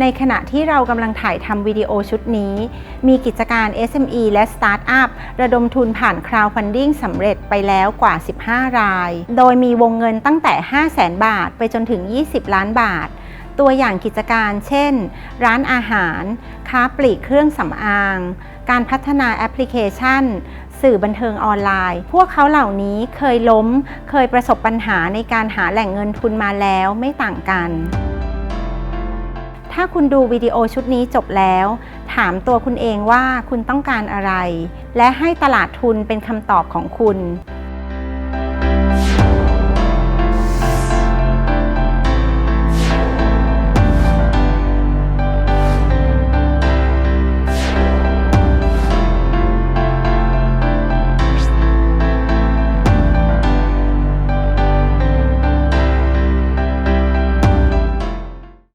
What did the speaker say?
ในขณะที่เรากำลังถ่ายทำวิดีโอชุดนี้ มีกิจการ SME และสตาร์ทอัพระดมทุนผ่าน crowdfunding สำเร็จไปแล้วกว่า 15 ราย โดยมีวงเงินตั้งแต่ 500,000 บาท ไปจนถึง 20 ล้านบาท ตัวอย่างกิจการ เช่น ร้านอาหาร ค้าปลีกเครื่องสำอาง การพัฒนาแอปพลิเคชัน สื่อบันเทิงออนไลน์ พวกเขาเหล่านี้เคยล้ม เคยประสบปัญหาในการหาแหล่งเงินทุนมาแล้วไม่ต่างกัน ถ้าคุณดูวิดีโอชุดนี้จบแล้ว ถามตัวคุณเองว่าคุณต้องการอะไร และให้ตลาดทุนเป็นคำตอบของคุณ